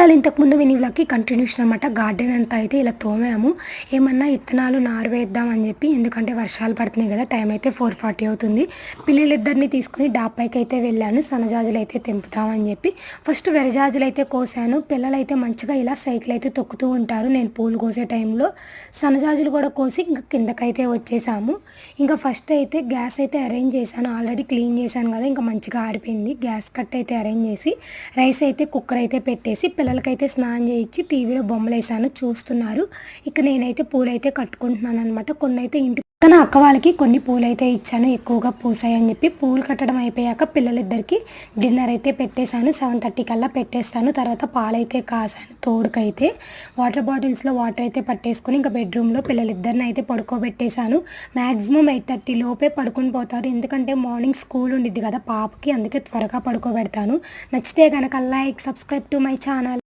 చేయాలి. ఇంతకుముందు విని వ్లాగ్కి కంటిన్యూషన్ అనమాట గార్డెన్ అంతా అయితే ఇలా తోమాము. ఏమన్నా ఇత్తనాలు నారు వేద్దామని చెప్పి ఎందుకంటే వర్షాలు పడుతున్నాయి కదా టైం అయితే ఫోర్ ఫార్టీ అవుతుంది. పిల్లలిద్దరిని తీసుకుని డాబాయికి అయితే వెళ్ళాను. సన్నజాజులు అయితే తెంపుతామని చెప్పి. ఫస్ట్ వెరజాజులు అయితే కోసాను. పిల్లలైతే మంచిగా ఇలా సైకిల్ అయితే తొక్కుతూ ఉంటారు. నేను పూలు కోసే టైంలో సన్నజాజులు కూడా కోసి ఇంకా కిందకైతే వచ్చేసాము. ఇంకా ఫస్ట్ అయితే గ్యాస్ అయితే అరేంజ్ చేశాను. ఆల్రెడీ క్లీన్ చేశాను కదా ఇంకా మంచిగా ఆరిపోయింది. గ్యాస్ కట్ అయితే అరేంజ్ చేసి రైస్ అయితే కుక్కర్ అయితే పెట్టేసి పిల్లలకైతే స్నానం చేయించి టీవీలో బొమ్మలు వేసాను చూస్తున్నారు. ఇక నేనైతే పూలు అయితే కట్టుకుంటున్నాను అనమాట కొన్ని అయితే ఇంటి పక్కన అక్క వాళ్ళకి కొన్ని పూలు అయితే ఇచ్చాను ఎక్కువగా పూసాయి అని చెప్పి. పూలు కట్టడం అయిపోయాక పిల్లలిద్దరికి డిన్నర్ అయితే పెట్టేశాను. సెవెన్ థర్టీ కల్లా పెట్టేస్తాను. తర్వాత పాలైతే కాసాను తోడుకైతే. వాటర్ బాటిల్స్లో వాటర్ అయితే పట్టేసుకుని ఇంకా బెడ్రూమ్లో పిల్లలిద్దరిని అయితే పడుకోబెట్టేశాను. మ్యాక్సిమం ఎయిట్ థర్టీ లోపే పడుకుని పోతారు. ఎందుకంటే మార్నింగ్ స్కూల్ ఉండిద్ది కదా పాపకి అందుకే త్వరగా పడుకోబెడతాను. నచ్చితే కనుక like subscribe to my channel.